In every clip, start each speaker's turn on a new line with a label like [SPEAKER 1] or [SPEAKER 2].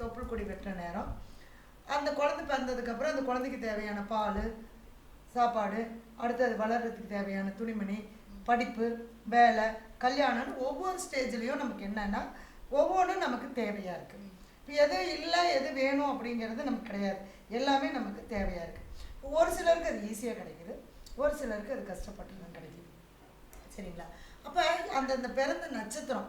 [SPEAKER 1] தொப்புள் கொடி வெட்டுற நேரம். அந்த குழந்தை பிறந்ததுக்கப்புறம் அந்த குழந்தைக்கு தேவையான பால் சாப்பாடு அடுத்து அது வளர்கிறதுக்கு தேவையான துணிமணி படிப்பு வேலை கல்யாணம்னு ஒவ்வொரு ஸ்டேஜ்லேயும் நமக்கு என்னென்னா ஒவ்வொன்றும் நமக்கு தேவையாக இருக்குது இப்போ எது இல்லை எது வேணும் அப்படிங்கிறது நமக்கு கிடையாது. எல்லாமே நமக்கு தேவையாக இருக்குது ஒரு சிலருக்கு அது ஈஸியாக கிடைக்குது. ஒரு சிலருக்கு அது கஷ்டப்பட்டு தான் கிடைக்குது. சரிங்களா? அப்போ அந்தந்த பிறந்த நட்சத்திரம்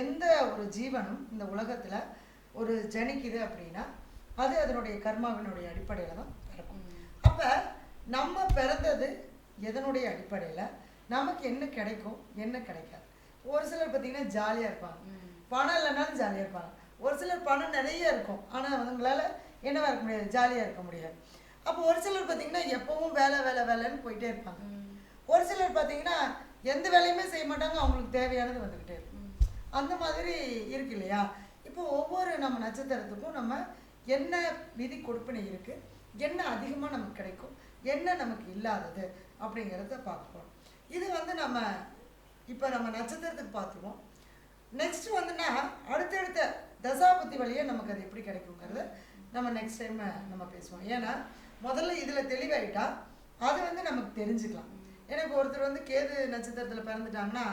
[SPEAKER 1] எந்த ஒரு ஜீவனும் இந்த உலகத்தில் ஒரு ஜனிக்குது அப்படின்னா அது அதனுடைய கர்மாவினுடைய அடிப்படையில் தான் பிறக்கும். அப்போ நம்ம பிறந்தது எதனுடைய அடிப்படையில்? நமக்கு என்ன கிடைக்கும்? என்ன கிடைக்காது? ஒரு சிலர் பார்த்தீங்கன்னா ஜாலியாக இருப்பாங்க. பணம் இல்லைனாலும் ஜாலியாக இருப்பாங்க. ஒரு சிலர் பணம் நிறைய இருக்கும். ஆனால் அவங்களால என்னவா இருக்க முடியாது? ஜாலியாக இருக்க முடியாது. அப்போ ஒரு சிலர் பார்த்தீங்கன்னா எப்பவும் வேலை வேலை வேலைன்னு போயிட்டே இருப்பாங்க. ஒரு சிலர் பார்த்தீங்கன்னா எந்த வேலையுமே செய்ய மாட்டாங்க. அவங்களுக்கு தேவையானது வந்துக்கிட்டே இருக்கும். அந்த மாதிரி இருக்கு இல்லையா? இப்போ ஒவ்வொரு நம்ம நட்சத்திரத்துக்கும் நம்ம என்ன விதி கொடுப்பினை இருக்கு? என்ன அதிகமாக நமக்கு கிடைக்கும்? என்ன நமக்கு இல்லாதது? அப்படிங்கிறத பார்ப்போம் இது வந்து நம்ம இப்போ நம்ம நட்சத்திரத்துக்கு பார்த்துருவோம் நெக்ஸ்ட் வந்துன்னா அடுத்தடுத்த தசாபுத்தி வழியே நமக்கு அது எப்படி கிடைக்குங்கிறத நம்ம நெக்ஸ்ட் டைம் நம்ம பேசுவோம். ஏன்னா முதல்ல இதில் தெளிவாயிட்டா அது வந்து நமக்கு தெரிஞ்சுக்கலாம். ஏன்னா இப்போ ஒருத்தர் வந்து கேது நட்சத்திரத்தில் பிறந்துட்டாங்கன்னா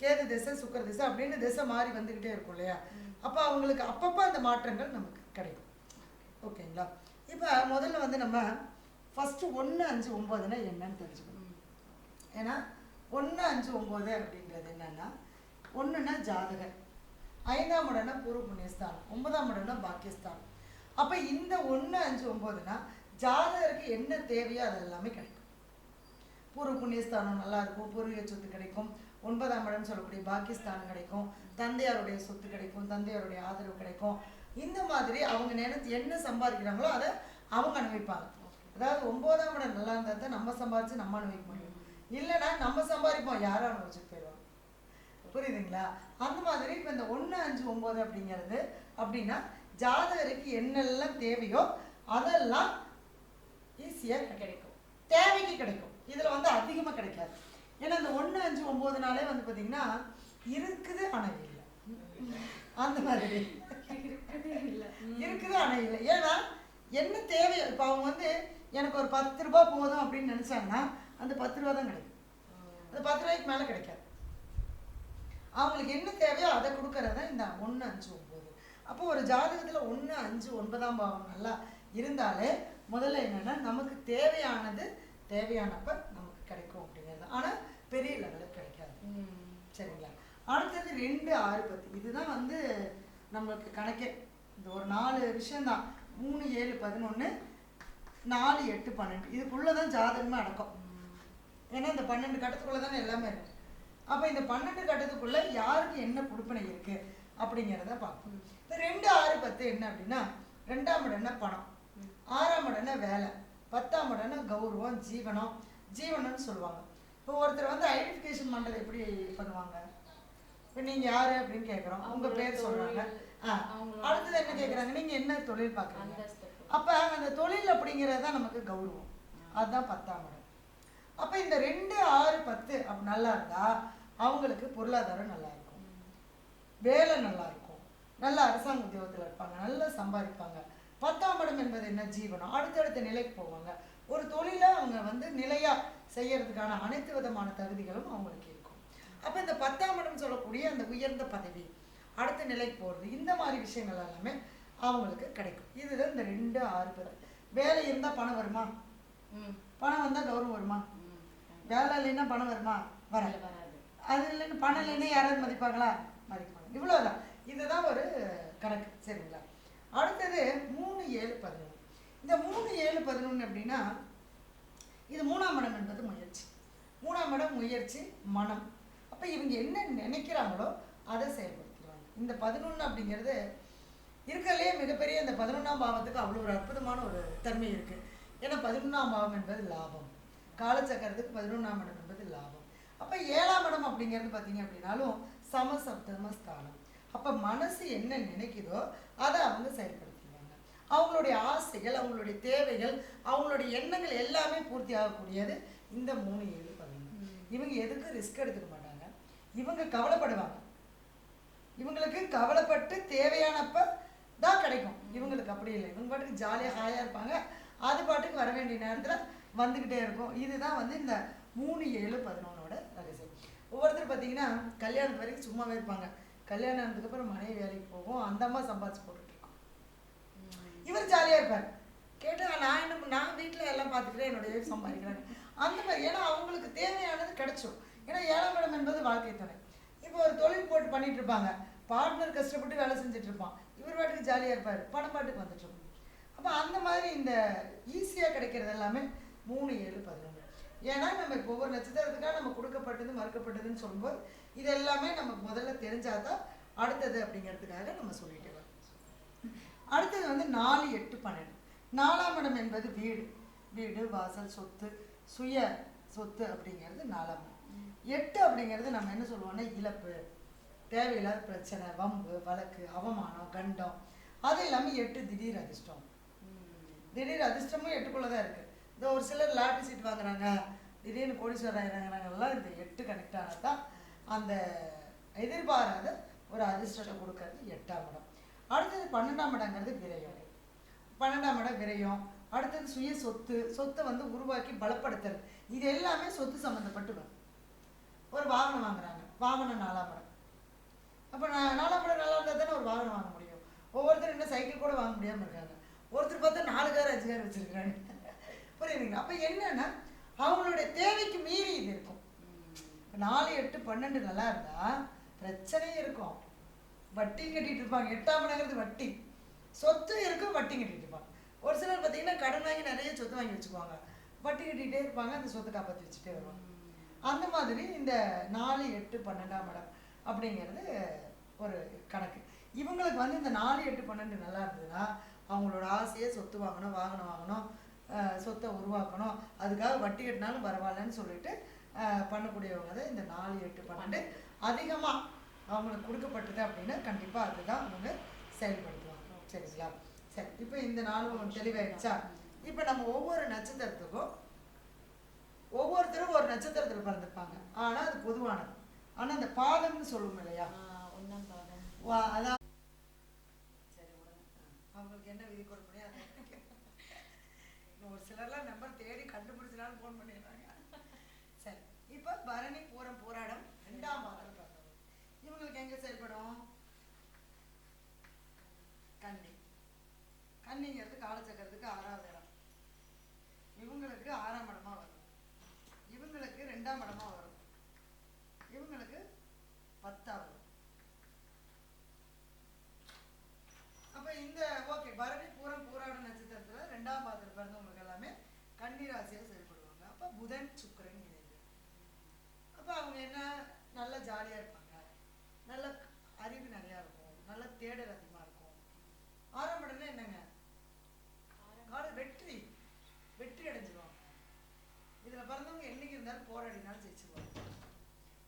[SPEAKER 1] கேது திசை சுக்கர திசை அப்படின்னு திசை மாறி வந்துக்கிட்டே இருக்கும் இல்லையா? அப்போ அவங்களுக்கு அப்பப்போ அந்த மாற்றங்கள் நமக்கு கிடைக்கும். ஓகேங்களா? இப்போ முதல்ல வந்து நம்ம ஃபஸ்ட்டு ஒன்று அஞ்சு ஒம்போதுனா என்னன்னு தெரிஞ்சுக்கணும். ஏன்னா ஒன்று அஞ்சு ஒம்பது அப்படின்றது என்னன்னா ஒன்றுனா ஜாதகர். ஐந்தாம் இடம்னா பூர்வ புண்ணியஸ்தானம். ஒன்பதாம் இடம்னா பாக்கியஸ்தானம். அப்போ இந்த ஒன்று அஞ்சு ஒம்போதுனா ஜாதகருக்கு என்ன தேவையோ அது எல்லாமே கிடைக்கும். பூர்வ புண்ணியஸ்தானம் நல்லா இருக்கும். பூர்வீக சொத்து கிடைக்கும். ஒன்பதாம் இடம் சொல்லக்கூடிய பாகிஸ்தான் கிடைக்கும் தந்தையாருடைய சொத்து கிடைக்கும் தந்தையாருடைய ஆதரவு கிடைக்கும். இந்த மாதிரி அவங்க நினைத்து என்ன சம்பாதிக்கிறாங்களோ அதை அவங்க அனுபவிப்பாங்க. அதாவது ஒன்பதாம் இடம் நல்லா இருந்தால் தான் நம்ம சம்பாதிச்சு நம்ம அனுபவிக்க முடியும். இல்லைன்னா நம்ம சம்பாதிப்போம் யாரும் அனுபவிச்சுட்டு போயிடுவாங்க. புரியுதுங்களா? அந்த மாதிரி இப்போ இந்த ஒன்று அஞ்சு ஒம்பது அப்படிங்கிறது அப்படின்னா ஜாதகருக்கு என்னெல்லாம் தேவையோ அதெல்லாம் ஈஸியாக கிடைக்கும். தேவைக்கு கிடைக்கும். இதில் வந்து அதிகமாக கிடைக்காது. ஏன்னா இந்த ஒன்று அஞ்சு ஒம்பது நாளே வந்து பார்த்தீங்கன்னா இருக்குது ஆனால் இல்லை. அந்த மாதிரி. இருக்குது ஆனால் இல்லை. ஏன்னா என்ன தேவையோ இப்போ அவங்க வந்து எனக்கு ஒரு பத்து ரூபா போதும் அப்படின்னு நினச்சாங்கன்னா அந்த பத்து ரூபா தான் கிடைக்கும். அந்த பத்து ரூபாய்க்கு மேலே கிடைக்காது. அவங்களுக்கு என்ன தேவையோ அதை கொடுக்கறது தான் இந்த ஒன்று அஞ்சு ஒம்பது அப்போ ஒரு ஜாதகத்தில் ஒன்று அஞ்சு ஒன்பதாம் பாவம் நல்லா இருந்தாலே முதல்ல என்னன்னா நமக்கு தேவையானது தேவையானப்ப நமக்கு கிடைக்கும் அப்படிங்கிறது. ஆனால் பெரிய லெவலில் கிடைக்காது. சரிங்களா? அடுத்தது ரெண்டு ஆறு பத்து இதுதான் வந்து நம்மளுக்கு கணக்கே. இந்த ஒரு நாலு விஷயம்தான். மூணு ஏழு பதினொன்று நாலு எட்டு பன்னெண்டு. இதுக்குள்ளே தான் ஜாதகமே அடக்கம். ஏன்னா இந்த பன்னெண்டு கட்டத்துக்குள்ளே தானே எல்லாமே இருக்கு. அப்போ இந்த பன்னெண்டு கட்டத்துக்குள்ளே யாருக்கு என்ன கொடுப்பனை இருக்கு அப்படிங்கிறத பார்ப்போம். இந்த ரெண்டு ஆறு பத்து என்ன அப்படின்னா ரெண்டாம் இடம்னா பணம்? ஆறாம் இடம்னா வேலை? பத்தாம் இடம்னா கௌரவம் ஜீவனம்? ஜீவனம்னு சொல்லுவாங்க. இப்போ ஒருத்தர் வந்து ஐடென்டிஃபிகேஷன் பண்ணுறது எப்படி பண்ணுவாங்க? இப்போ நீங்கள் யார் அப்படின்னு கேட்குறோம் உங்கள் பேர் சொல்கிறாங்க ஆ அடுத்தது என்ன கேட்குறாங்க நீங்கள் என்ன தொழில் பார்க்குறீங்க அப்போ அந்த தொழில் அப்படிங்கிறது தான் நமக்கு கௌரவம். அதுதான் பத்தாம் இடம். அப்போ இந்த ரெண்டு ஆறு பத்து அப்படி நல்லா இருந்தா அவங்களுக்கு பொருளாதாரம் நல்லா இருக்கும். வேலை நல்லா இருக்கும். நல்ல அரசாங்க உத்தியோகத்தில் இருப்பாங்க. நல்லா சம்பாதிப்பாங்க. பத்தாம் இடம் என்பது என்ன? ஜீவனம். அடுத்தடுத்த நிலைக்கு போவாங்க. ஒரு தொழிலை அவங்க வந்து நிலையா செய்யறதுக்கான அனைத்து விதமான தகுதிகளும் அவங்களுக்கு இருக்கும். அப்போ இந்த பத்தாம் இடம் சொல்லக்கூடிய அந்த உயர்ந்த பதவி அடுத்த நிலைக்கு போகிறது இந்த மாதிரி விஷயங்கள் எல்லாமே அவங்களுக்கு கிடைக்கும். இதுதான் இந்த ரெண்டு ஆறு பேர். வேலை இருந்தால் பணம் வருமா? பணம் வந்தால் கௌரவம் வருமா? வேலை இல்லைன்னா பணம் வருமா? வராது. அது இல்லைன்னு பணம் இல்லைன்னா யாராவது மதிப்பாங்களா? மதிப்பாங்க. இவ்வளோதான் இதுதான் ஒரு கணக்கு சரிங்களா? அடுத்தது மூணு ஏழு பதினொன்று. இந்த மூணு ஏழு பதினொன்று அப்படின்னா இது மூணாம் இடம் என்பது முயற்சி. மூணாம் இடம் முயற்சி மனம். அப்போ இவங்க என்ன நினைக்கிறாங்களோ அதை செயல்படுத்துவாங்க இந்த பதினொன்று அப்படிங்கிறது இருக்கிறதுலே மிகப்பெரிய இந்த பதினொன்றாம் பாவத்துக்கு அவ்வளோ ஒரு அற்புதமான ஒரு தன்மை இருக்குது ஏன்னா பதினொன்றாம் பாவம் என்பது லாபம். காலச்சக்கரத்துக்கு பதினொன்றாம் இடம் என்பது லாபம். அப்போ ஏழாம் இடம் அப்படிங்கிறது பார்த்தீங்க அப்படின்னாலும் சமசப்தம ஸ்தானம் அப்போ மனசு என்ன நினைக்குதோ அதை அவங்க செயல்படுத்திடுவாங்க அவங்களுடைய ஆசைகள் அவங்களுடைய தேவைகள் அவங்களுடைய எண்ணங்கள் எல்லாமே பூர்த்தி ஆகக்கூடியது இந்த மூணு ஏழு பதினொன்று இவங்க எதுக்கும் ரிஸ்க் எடுத்துக்க மாட்டாங்க? இவங்க கவலைப்படுவாங்க. இவங்களுக்கு கவலைப்பட்டு தேவையானப்ப தான் கிடைக்கும். இவங்களுக்கு அப்படி இல்லை. இவங்க பாட்டுக்கு ஜாலியாக ஹாயாக இருப்பாங்க. அது பாட்டுக்கு வர வேண்டிய நேரத்தில் வந்துக்கிட்டே இருக்கும். இதுதான் வந்து இந்த மூணு ஏழு பதினொன்னோட ரகசியம். ஒவ்வொருத்தர் பார்த்தீங்கன்னா கல்யாணத்து வரைக்கும் சும்மாவே இருப்பாங்க. கல்யாணம் ஆனதுக்கப்புறம் மனைவி வேலைக்கு போகும். அந்த அம்மா சம்பாதிச்சு இருக்கோம் இவர் ஜாலியாக இருப்பார். கேட்டால் நான் என்ன நான் வீட்டில் எல்லாம் பார்த்துக்கிறேன் என்னுடைய wife சம்பாதிக்கிறாங்க. அந்த மாதிரி ஏன்னா அவங்களுக்கு தேவையானது கிடைச்சோம் ஏன்னா ஏழாம் இடம் என்பது வாழ்க்கை துணை. இப்போ ஒரு தொழில் போட்டு பண்ணிட்டு இருப்பாங்க. பார்ட்னர் கஷ்டப்பட்டு வேலை செஞ்சுட்டு இருப்பான். இவர் பாட்டுக்கு ஜாலியாக இருப்பார். பணம் பாட்டுக்கு வந்துட்டு அப்போ அந்த மாதிரி இந்த ஈஸியாக கிடைக்கிறது எல்லாமே மூணு ஏழு பதினொன்று. ஏன்னா நம்ம இப்போ ஒவ்வொரு நட்சத்திரத்துக்காக நம்ம கொடுக்கப்பட்டது மறுக்கப்பட்டதுன்னு சொல்லும்போது இது எல்லாமே நமக்கு முதல்ல தெரிஞ்சாதான் அடுத்தது அப்படிங்கிறதுக்காக நம்ம சொல்லிட்டு அடுத்தது வந்து நாலு எட்டு பன்னெண்டு. நாலாம் இடம் என்பது வீடு. வீடு வாசல் சொத்து சுய சொத்து அப்படிங்கிறது நாலாம் இடம். எட்டு அப்படிங்கிறது நம்ம என்ன சொல்லுவோம்னா இழப்பு தேவையில்லாத பிரச்சனை வம்பு வழக்கு அவமானம் கண்டம். அது இல்லாமல் எட்டு திடீர் அதிர்ஷ்டம். திடீர் அதிர்ஷ்டமும் எட்டுக்குள்ளே தான் இருக்குது இந்த ஒரு சிலர் லாட்டரி சீட் வாங்குறாங்க. திடீர்னு கோடீஸ்வரர் ஆகிறாங்கிறாங்கலாம் இந்த எட்டு கனெக்ட் ஆனால் தான் அந்த எதிர்பாராத ஒரு அதிர்ஷ்டத்தை கொடுக்கறது எட்டாம் இடம். அடுத்தது பன்னெண்டாம் இடங்கிறது விரயம். பன்னெண்டாம் இடம் விரயம். அடுத்தது சுய சொத்து. சொத்தை வந்து உருவாக்கி பலப்படுத்தல். இது எல்லாமே சொத்து சம்மந்தப்பட்டு வரும். ஒரு வாகனம் வாங்குறாங்க. வாகனம் நாலாம் இடம். அப்போ நான் நாலாம் இடம் நல்லா இருந்தால் தானே ஒரு வாகனம் வாங்க முடியும். ஒவ்வொருத்தரும் என்ன சைக்கிள் கூட வாங்க முடியாமல் இருக்காங்க. ஒருத்தர் பார்த்தா நாலு கார் அஞ்சு கார் வச்சிருக்காங்க. புரியுதுங்களா அப்போ என்னன்னா அவங்களுடைய தேவைக்கு மீறி இது இருக்கும். இப்ப நாலு எட்டு பன்னெண்டு நல்லா இருந்தா பிரச்சனையும் இருக்கும். வட்டி கட்டிட்டு இருப்பாங்க. எட்டாம் இடங்கிறது வட்டி. சொத்து இருக்கும் வட்டி கட்டிட்டு இருப்பாங்க. ஒரு சிலர் பார்த்தீங்கன்னா கடன் வாங்கி நிறைய சொத்து வாங்கி வச்சுக்குவாங்க. வட்டி கட்டிகிட்டே இருப்பாங்க அந்த சொத்தை காப்பாற்றி வச்சுட்டே வருவாங்க. அந்த மாதிரி இந்த நாலு எட்டு பன்னெண்டாம் இடம் அப்படிங்கிறது ஒரு கணக்கு. இவங்களுக்கு வந்து இந்த நாலு எட்டு பன்னெண்டு நல்லா இருந்ததுன்னா அவங்களோட ஆசையை சொத்து வாங்கணும் வாகனம் வாங்கணும் சொத்தை உருவாக்கணும். அதுக்காக வட்டி கட்டினாலும் பரவாயில்லன்னு சொல்லிட்டு பண்ணக்கூடியவங்க தான் இந்த நாலு எட்டு பன்னெண்டு. அதிகமாக அவங்களுக்கு கொடுக்கப்பட்டது அப்படின்னா கண்டிப்பாக அதுதான் அவங்க செயல்படுத்துவாங்க. சரிங்களா? சரி இப்போ இந்த நாளும் தெளிவாயிடுச்சா? இப்போ நம்ம ஒவ்வொரு நட்சத்திரத்துக்கும் ஒவ்வொருத்தரும் ஒரு நட்சத்திரத்தில் பிறந்திருப்பாங்க. ஆனால் அது பொதுவானது. ஆனால் அந்த பாதம்னு சொல்லுவோம் இல்லையா?
[SPEAKER 2] ஒன்றாம் பாகம்
[SPEAKER 1] வா அதான். அவங்களுக்கு என்ன விதி கொடுப்பனே ஒரு சிலர்லாம் நம்பர் தேடி கண்டுபிடிச்சனாலும் ஃபோன் பண்ணிடுறாங்க. சரி இப்போ பரணி பூரம் போராடம் ரெண்டாம் பாதம் உங்களுக்கு இவங்களுக்கு எங்க செயல்படும் கன்னி கன்னிங்கிறது காலச்சக்கரத்துக்கு ஆறாவது இடம். இவங்களுக்கு ஆறாம் இடமா வரும். இவங்களுக்கு ரெண்டாம் இடமா வரும். இவங்களுக்கு பத்தாவது. அப்ப இந்த ஓகே பரணி பூரம் பூராட நட்சத்திரத்துல ரெண்டாம் பாதத்தில் பிறந்தவங்களுக்கு எல்லாமே கன்னி செயல்படுவாங்க அப்ப புதன் சுக்கரன் இணைந்து அப்ப அவங்க என்ன நல்லா ஜாலியா இருப்பாங்க நல்ல அறிவு நிறையா இருக்கும் நல்ல தேடல் அதிகமா இருக்கும். ஆறாம் இடம்னா என்னங்க? கால வெற்றி. வெற்றி அடைஞ்சிருவாங்க. இதுல பிறந்தவங்க என்னைக்கு இருந்தாலும் போராடினாலும் ஜெயிச்சிருவாங்க.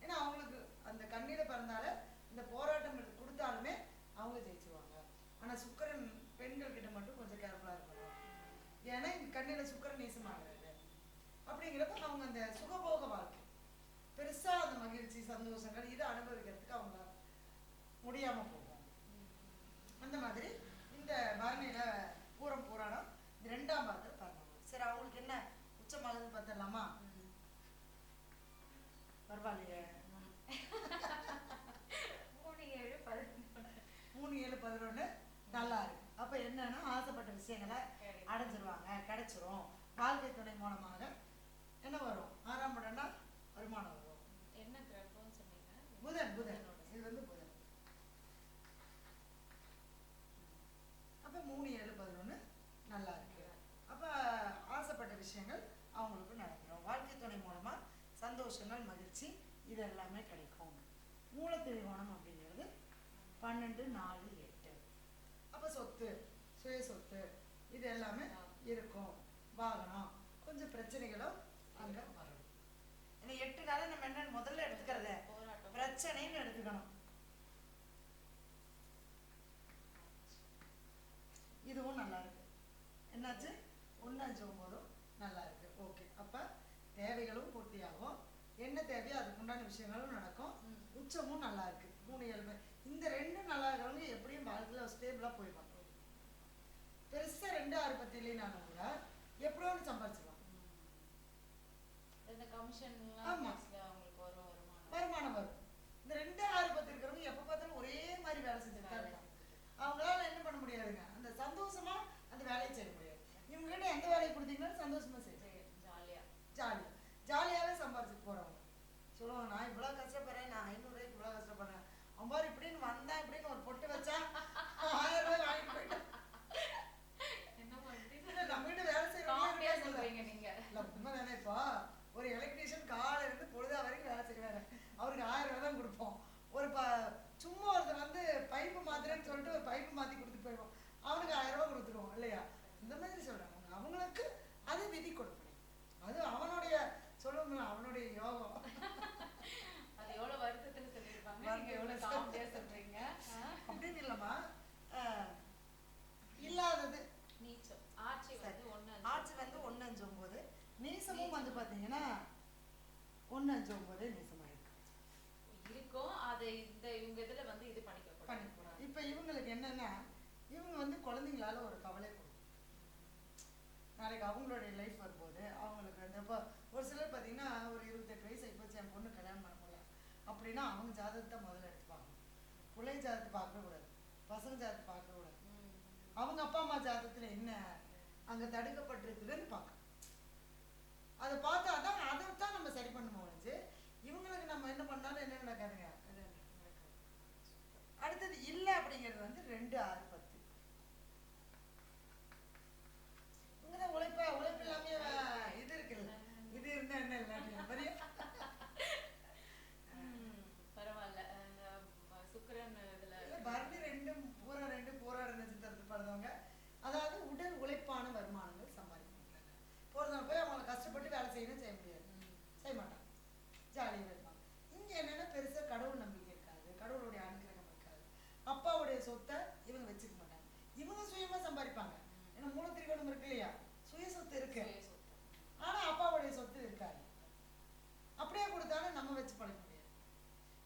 [SPEAKER 1] ஏன்னா அவங்களுக்கு அந்த கண்ணியில பிறந்தால இந்த போராட்டம் கொடுத்தாலுமே அவங்க ஜெயிச்சிருவாங்க. ஆனா சுக்கரன் பெண்கள் கிட்ட மட்டும் கொஞ்சம் கேர்ஃபுல்லாக இருக்கணும். ஏன்னா இந்த கண்ணில சுக்கரன் நேசமாகிறது அப்படிங்கிறப்ப அவங்க அந்த சுகபோக வாழ்க்கை பெருசா அந்த மகிழ்ச்சி சந்தோஷங்கள் இதை அனுபவிக்கிறதுக்கு அவங்க முடியாம போகும் அந்த மாதிரி இந்த பரணியில பூரம் புராணம் இந்த ரெண்டாம் பாதத்தில் பிறந்தவங்க சரி அவங்களுக்கு என்ன உச்சமாகுதுன்னு பார்த்துடலாமா பரவாயில்லையே
[SPEAKER 2] மூணு ஏழு பதினொன்று
[SPEAKER 1] மூணு ஏழு பதினொன்று நல்லா இருக்கு அப்ப என்னன்னா ஆசைப்பட்ட விஷயங்களை அடைஞ்சிருவாங்க கிடைச்சிரும். வாழ்க்கை துணை மூலமாக என்ன வரும் ஆறாம் இடம்னா வருமானம் வரும்
[SPEAKER 2] என்ன கிரகம்னு சொன்னீங்க
[SPEAKER 1] புதன் புதன் இது வந்து புதன் அப்ப மூணு ஏழு பதினொன்று நல்லா இருக்கு அப்ப ஆசைப்பட்ட விஷயங்கள் அவங்களுக்கு நடந்துடும் வாழ்க்கை துணை மூலமா சந்தோஷங்கள் மகிழ்ச்சி இது எல்லாமே கிடைக்கும் மூலத்திரிகோணம் அப்படிங்கிறது பன்னெண்டு நாலு எட்டு. அப்ப சொத்து சுய சொத்து இது எல்லாமே இருக்கும். வாகனம் கொஞ்சம் பிரச்சனைகளும் அங்க வரும். ஏன்னா எட்டு நாள நம்ம என்ன முதல்ல எடுத்துக்கிறத? பிரச்சனைன்னு எடுத்துக்கணும். இதுவும் நல்லா இருக்கு. என்னாச்சு ஒன்று அஞ்சு ஒம்போதும் நல்லா இருக்கு ஓகே அப்ப தேவைகளும் பூர்த்தியாகும் என்ன அதுக்குண்டான விஷயங்களும் நடக்கும். உச்சமும் நல்லா இருக்கு. மூணு ஏழு இந்த ரெண்டும் நல்லா இருக்கிறவங்க எப்படியும் வாழ்க்கையில் ஸ்டேபிளாக போயிடுவாங்க பெருசா ரெண்டு ஆறு பத்தி இல்லைனாலும் கூட எப்படியோ ஒன்று
[SPEAKER 2] வரும் வருமானம்.
[SPEAKER 1] வரும். இந்த ரெண்டு ஆறு பத்து இருக்கிறவங்க எப்போ பார்த்தாலும் ஒரே மாதிரி வேலை செஞ்சுட்டு தான் இருப்பாங்க அவங்களால என்ன பண்ண முடியாதுங்க. அந்த சந்தோஷமா அந்த வேலையை செய்ய முடியாது. இவங்க கிட்ட எந்த வேலையை கொடுத்தீங்கன்னாலும் சந்தோஷமா
[SPEAKER 2] ஜாலியா
[SPEAKER 1] ஜாலியாக ஜாலியாகவே சம்பாரிச்சுட்டு போகிறவங்க சொல்லுவாங்க நான் இவ்வளோ கஷ்டப்படுறேன் நான் ஐநூறுரூவாய்க்கு இவ்வளோ கஷ்டப்படுறேன் அவன் பாரு இப்படின்னு வந்தேன் இப்படின்னு ஒரு பொட்டு வச்சா ஆயிரம் ரூபாய் வாங்கிட்டு போயிட்டான்
[SPEAKER 2] என்ன பண்றீங்க
[SPEAKER 1] இல்ல, நம்ம கிட்ட வேலை
[SPEAKER 2] காமெடியா
[SPEAKER 1] செய்யறவங்க
[SPEAKER 2] சொல்றீங்க நீங்க
[SPEAKER 1] இல்ல உண்மை தானே இப்போ ஒரு எலக்ட்ரீஷியன் காலையில இருந்து பொழுதா வரைக்கும் வேலை செய்வாரு அவருக்கு ஆயிரம் ரூபாய் தான் கொடுப்போம் ஒரு ப சும்மா ஒருத்தர் வந்து பைப்பு மாத்துறேன்னு சொல்லிட்டு ஒரு பைப்பு மாத்தி கொடுத்து போயிடுவோம் அவனுக்கு ஆயிரம் ரூபாய் கொடுத்துருவோம் இல்லையா இந்த மாதிரி சொல்றாங்க அவங்களுக்கு அது விதி கொடுப்பணும் அது அவனுடைய சொல்லுவோம்ல அவனுடைய யோகம்
[SPEAKER 2] அது எவ்வளவு வருத்தத்துல சொல்லிருப்பாங்க நீங்க எவ்வளவு
[SPEAKER 1] வருத்தத்துல
[SPEAKER 2] காமெடியா சொல்றீங்க ஆ?
[SPEAKER 1] அப்படின்னு இல்லம்மா அஹ், இல்லாதது
[SPEAKER 2] நீச்சம் ஆட்சி வந்து ஒண்ணு அஞ்சு.
[SPEAKER 1] ஆட்சி வந்து ஒன்று அஞ்சு ஒம்பது நீசமும் வந்து பார்த்தீங்கன்னா ஒன்று அஞ்சு ஒம்பது நீசமாக இருக்கு
[SPEAKER 2] இருக்கும். அது இந்த இவங்க இதுல வந்து இது பண்ணிக்க கூடாது
[SPEAKER 1] பண்ணிக்கூடாது இப்போ இவங்களுக்கு என்னன்னா இவங்க வந்து குழந்தைங்களால ஒரு கவலை கொடுக்கும். நாளைக்கு அவங்களுடைய லைஃப் வரும்போது அவங்களுக்கு வந்து இப்போ ஒரு சிலர் பார்த்தீங்கன்னா ஒரு இருபத்தெட்டு வயசு ஆகி போச்சு என் பொண்ணு கல்யாணம் பண்ண முடியல அப்படின்னா அவங்க ஜாதகத்தை முதல்ல எடுத்து பார்க்கணும் பிள்ளை ஜாதகத்தை பார்க்கக்கூடாது பசங்க ஜாதகத்தை பார்க்கக்கூடாது. அவங்க அப்பா அம்மா ஜாதகத்துல என்ன அங்க தடுக்கப்பட்டிருக்குதுன்னு பார்க்கணும். அதை பார்த்தா தான் அதை தான் நம்ம சரி பண்ணுவோம் ஒழிஞ்சு இவங்களுக்கு நம்ம என்ன பண்ணாலும் என்ன நடக்காதுங்க. அடுத்தது இல்லை அப்படிங்கிறது வந்து ரெண்டு ஆறு பத்து இங்கதான் உழைப்பா உழைப்பு இல்லாம வ- இது இருக்குல்ல இது இருந்தா என்ன இல்லை பெரிய
[SPEAKER 2] ம், பரவாயில்ல அந்த ம- சுக்கிரன் இதுல
[SPEAKER 1] இல்ல, பரணி ரெண்டும் பூரா ரெண்டு பூரா ரெண்டு நட்சத்திரத்தை பிறந்தவங்க அதாவது உடல் உழைப்பான வருமானங்கள் சம்பாதிக்க முடியாது போறதுனால போய் அவங்க கஷ்டப்பட்டு வேலை செய்யணும் செய்ய முடியாது
[SPEAKER 2] ம்.
[SPEAKER 1] செய்ய மாட்டாங்க ஜாலியாக இருப்பாங்க இங்க என்னன்னா பெருசா கடவுள் நம்பிக்கை இருக்காது கடவுளுடைய அனுகிரகம் இருக்காது அப்பாவுடைய சொத்தை இவங்க வச்சுக்க மாட்டாங்க இவங்க சுயமா சம்பாதிப்பாங்க. ஏன்னா மூலத்திரிகோணம் இருக்கு இல்லையா? சுய சொத்து இருக்கு. ஆனா அப்பாவுடைய சொத்து இருக்காது. அப்படியே கொடுத்தாலும் நம்ம வச்சு பழக முடியாது.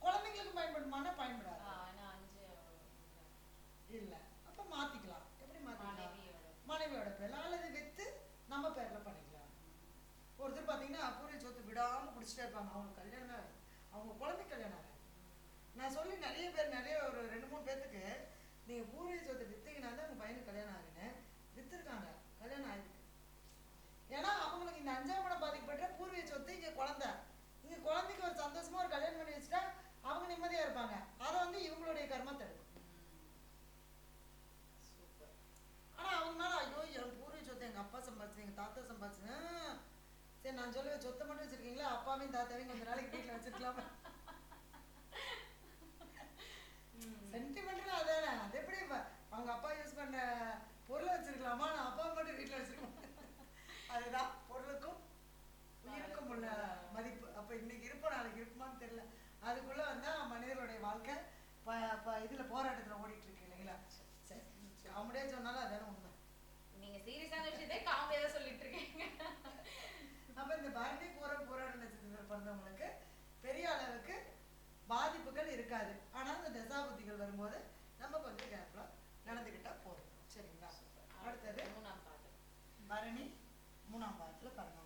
[SPEAKER 1] குழந்தைங்களுக்கு பயன்படுமானா பயன்படாது.
[SPEAKER 2] இல்ல.
[SPEAKER 1] அப்ப மாத்திக்கலாம். எப்படி மாத்திக்கலாம்?
[SPEAKER 2] மனைவியோட.
[SPEAKER 1] பேர்ல அல்லது வித்து நம்ம பேர்ல பண்ணிக்கலாம். ஒருத்தர் பாத்தீங்கன்னா பூர்வீக சொத்து விடாம பிடிச்சிட்டே இருப்பாங்க. அவங்க கல்யாணம். அவங்க குழந்தை கல்யாணம் நான் சொல்லி நிறைய பேர் நிறைய ஒரு ரெண்டு மூணு பேர்த்துக்கு நீங்க பூர்வீக சொத்தை வித்தீங்கன்னா தான் உங்க பையனுக்கு கல்யாணம் ஆகுன்னு வித்துருக்காங்க. கல்யாணம் ஆயிருக்கு. ஏன்னா அவங்களுக்கு இந்த அஞ்சாம் படம் பாதிக்கப்பட்ட பூர்வீக சொத்து இங்க குழந்தை. இங்க குழந்தைக்கு ஒரு சந்தோஷமா ஒரு கல்யாணம் பண்ணி வச்சுட்டா அவங்க நிம்மதியா இருப்பாங்க. அதை வந்து இவங்களுடைய கர்மா தடுக்கும்.
[SPEAKER 2] சூப்பர்.
[SPEAKER 1] ஆனா அவங்க மேல ஐயோ என் பூர்வீக சொத்தை எங்க அப்பா சம்பாதிச்சு எங்க தாத்தா சம்பாதிச்சு சரி நான் சொல்லுவேன் சொத்தை மட்டும் வச்சிருக்கீங்களா? அப்பாவையும் தாத்தாவையும் கொஞ்ச நாளைக்கு வீட்டுல வச்சிருக்கலாமா? அதுதான் பொருளுக்கும் உயிருக்கும் உள்ள மதிப்பு. அப்போ இன்னைக்கு இருப்போம் நாளைக்கு இருக்குமான்னு தெரியல. அதுக்குள்ள வந்தா மனிதர்களுடைய வாழ்க்கை இப்போ இதில் போராட்டத்தில் ஓடிட்டு இருக்கு இல்லைங்களா? சரி. காமெடியாக சொன்னாலும் அதான உண்மை.
[SPEAKER 2] நீங்க சீரியஸான விஷயத்தை காமெடியாக சொல்லிட்டு இருக்கீங்க.
[SPEAKER 1] அப்போ இந்த பரணி பூரம் போராட்ட நட்சத்திரத்தில் பிறந்தவங்களுக்கு பெரிய அளவுக்கு பாதிப்புகள் இருக்காது. ஆனா இந்த தசாபுத்திகள் வரும்போது நம்ம கொஞ்சம் கேர்ஃபுல்லாக நடந்துக்கிட்டால் போதும். சரிங்களா?
[SPEAKER 2] அடுத்தது மூணாம் பாட்டு.
[SPEAKER 1] பரணி மூணாம் பாகத்தில் கர்ணம்